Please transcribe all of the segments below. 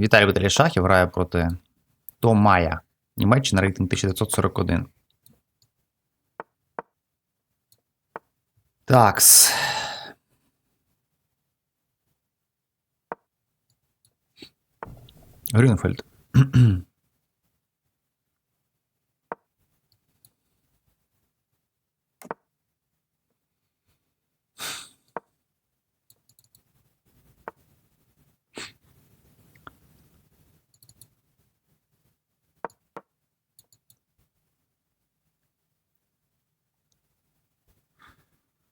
Віталій Віталій Шахів грає проти Томая. Німеччина рейтинг 1941. Такс. Грюнфельд.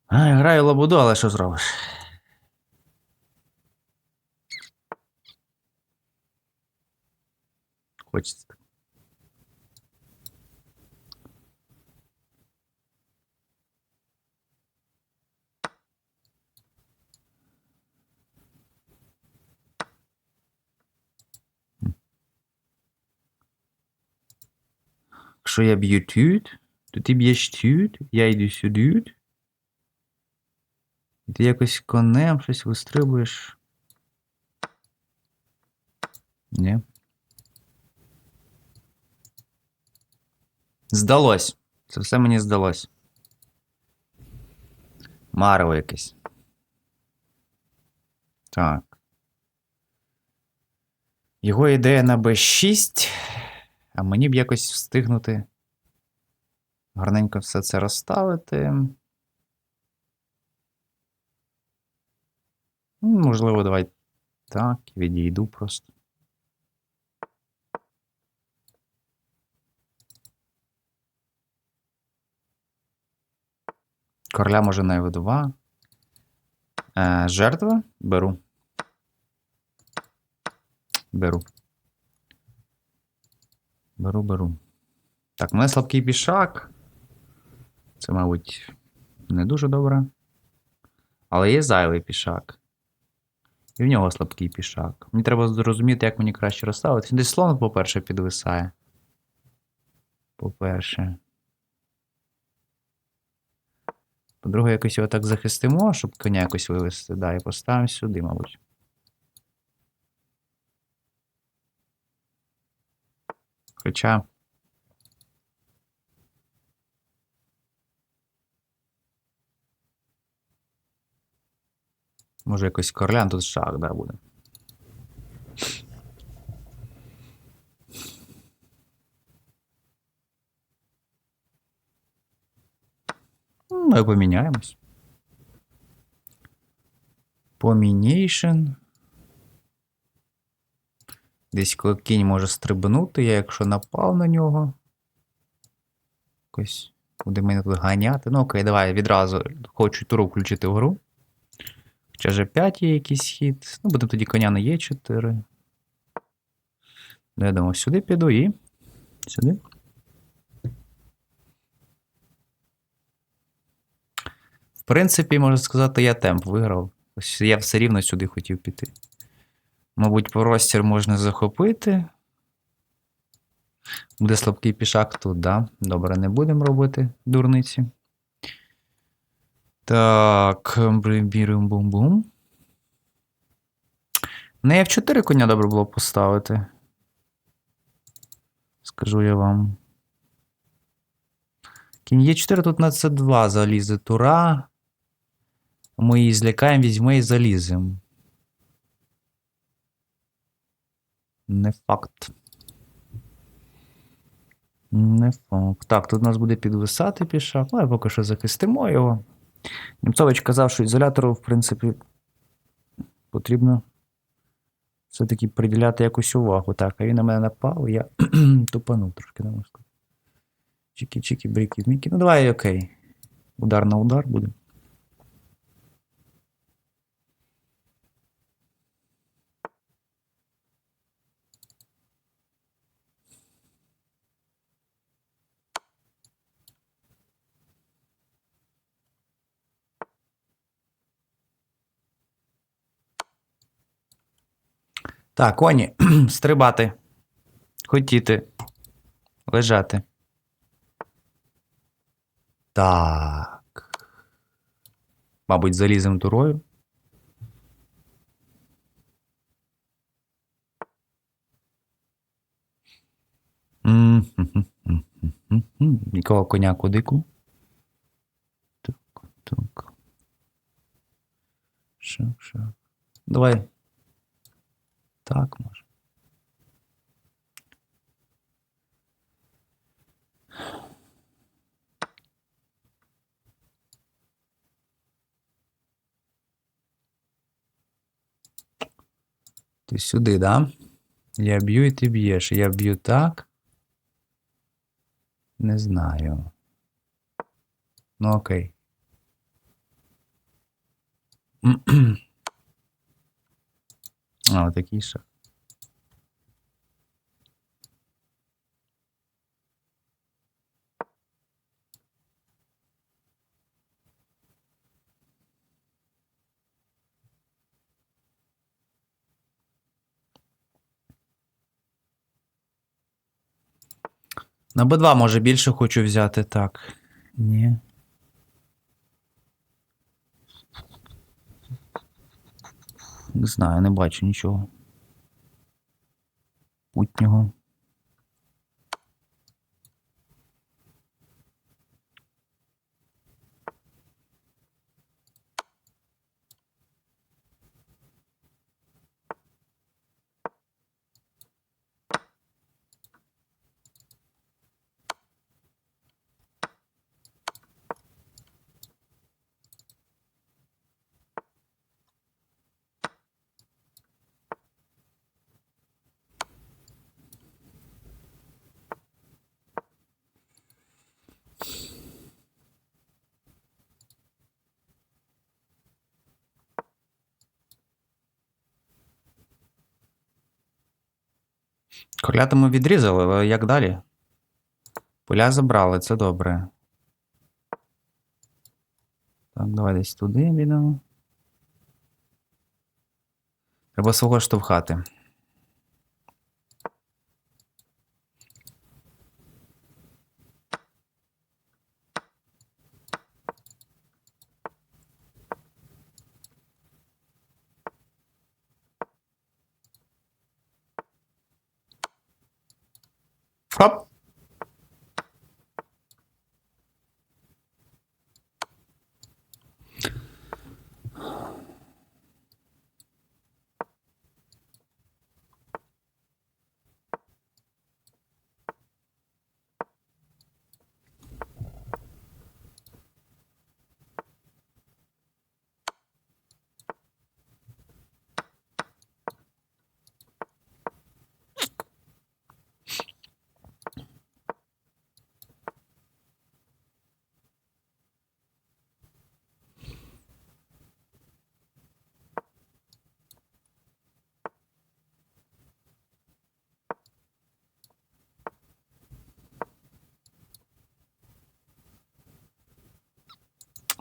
Ай, граю лабуду, але що зробиш? Хочеться. Якщо я б'ю тут, то ти б'єш тут, я йду сюди. І ти якось конем щось вистрибуєш. Ні. Здалось. Це все мені здалось. Марево якесь. Так. Його ідея на B6, а мені б якось встигнути гарненько все це розставити. Можливо, давай так, відійду просто. Короля може на F2. Е, жертва? Беру. Беру. Беру, беру. Так, у мене слабкий пішак. Це, мабуть, не дуже добре. Але є зайвий пішак. І в нього слабкий пішак. Мені треба зрозуміти, як мені краще розставити. Десь слон, по-перше, підвисає. По-перше. По-друге, якось його так захистимо, щоб коня якось вивести. Да, і поставимо сюди, мабуть. Хоча. Може якось королян тут шах, да, буде. Ну, Ми поміняємось. Помінейшн. Десь кінь може стрибнути, я якщо напав на нього. Якось буде мене тут ганяти. Ну окей, давай відразу хочу туру включити в гру. Хоча ж 5 є якийсь хід. Ну, будемо тоді коня на Е4. Ну, я сюди піду і. Сюди. В принципі, можна сказати, я темп виграв. Я все рівно сюди хотів піти. Мабуть, простір можна захопити. Буде слабкий пішак тут, да? Добре, не будемо робити дурниці. Так, бірим бум бум На F4 коня добре було поставити. Скажу я вам. Кінь Е4 тут на С2 залізе тура. Ми її злякаємо, візьме і заліземо. Не факт. Не факт. Так, тут у нас буде підвисати пішак. Ну, поки що захистимо його. Німцович казав, що ізолятору, в принципі, потрібно все-таки приділяти якусь увагу. Так, а він на мене напав, я тупанув трошки на мозку. Чікі-чікі, бріки, мікі. Ну, давай, окей. Удар на удар буде. Так, коні, стрибати. Хотіти. Лежати. Так. Мабуть, залізем турою. М-м-м-м-м-м. Коня кудику? Так, так. Шак, шак. Давай. Так, може. Ти сюди, да? Я б'ю і ти б'єш. Я б'ю так. Не знаю. Ну окей. А, такий шаг. На Б2 може більше хочу взяти, так. Ні. Не знаю, не бачу нічого. Путнього. Колята ми відрізали, але як далі? Поля забрали, це добре. Так, давай десь туди підемо. Треба свого штовхати. সব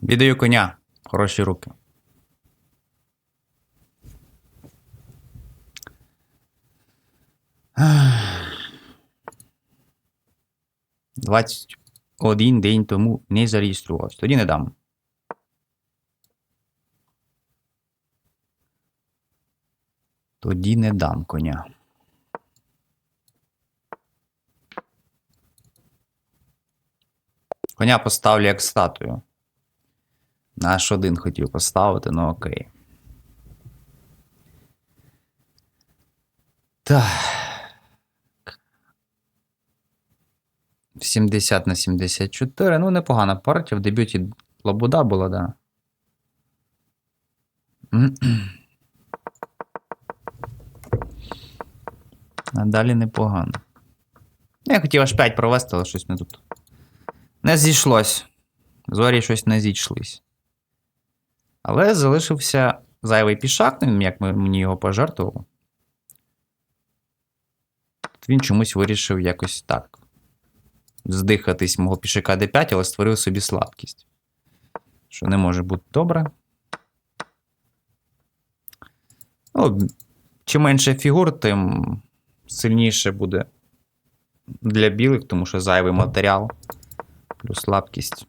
Віддаю коня. Хороші руки. Двадцять один день тому не зареєструвався. Тоді не дам. Тоді не дам коня. Коня поставлю як статую. Наш один хотів поставити, ну окей. Так. 70 на 74. Ну, непогана партія. В дебюті Лабуда була, да. А далі непогано. Ну, Я хотів аж 5 провести, але щось не тут. Не зійшлось. Зорі щось не зійшлись. Але залишився зайвий пішак, ну, як ми- мені його пожертвував. Він чомусь вирішив якось так. Здихатись мого пішака d5, але створив собі слабкість. Що не може бути добре. Ну, чим менше фігур, тим сильніше буде для білих, тому що зайвий матеріал плюс слабкість.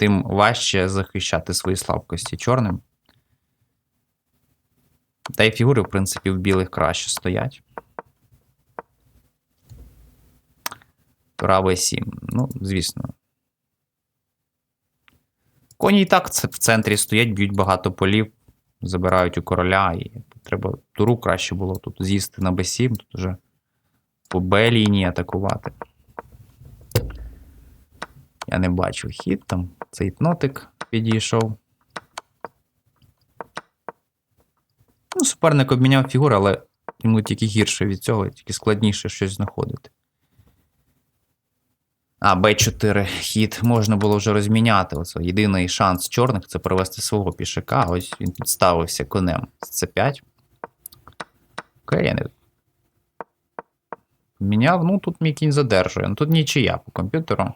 тим важче захищати свої слабкості чорним. Та й фігури, в принципі, в білих краще стоять. Правий 7. Ну, звісно. Коні і так в центрі стоять, б'ють багато полів, забирають у короля, і треба туру краще було тут з'їсти на b7, тут вже по Б лінії атакувати. Я не бачу хід там. Цей нотик підійшов. Ну, суперник обміняв фігури, але йому тільки гірше від цього, тільки складніше щось знаходити. А, Б4 хід можна було вже розміняти. Оце єдиний шанс чорних це провести свого пішака. Ось він підставився конем з С5. Окей, я не. Міняв, ну тут мій кінь задержує. Ну тут нічия по комп'ютеру.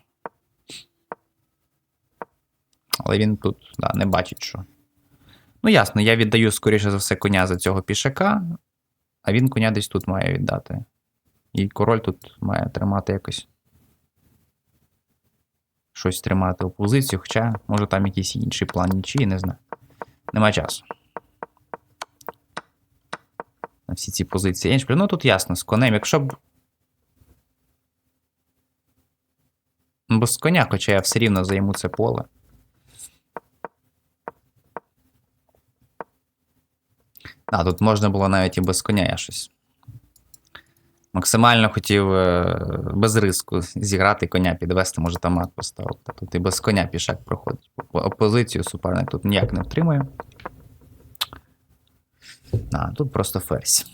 Але він тут да, не бачить, що. Ну, ясно, я віддаю, скоріше за все, коня за цього пішака, а він коня десь тут має віддати. І король тут має тримати якось. Щось тримати опозицію, хоча, може, там якийсь інший план нічиї, не знаю. Нема часу. На всі ці позиції. Іншпіль. Ну тут ясно, з конем. Якщо б. Ну, Бо з коня, хоча я все рівно займу це поле. А, тут можна було навіть і без коня я щось. Максимально хотів е, без риску зіграти коня, підвести, може там мат поставити. Тут і без коня пішак проходить. Опозицію суперник тут ніяк не втримує. А, тут просто ферзь.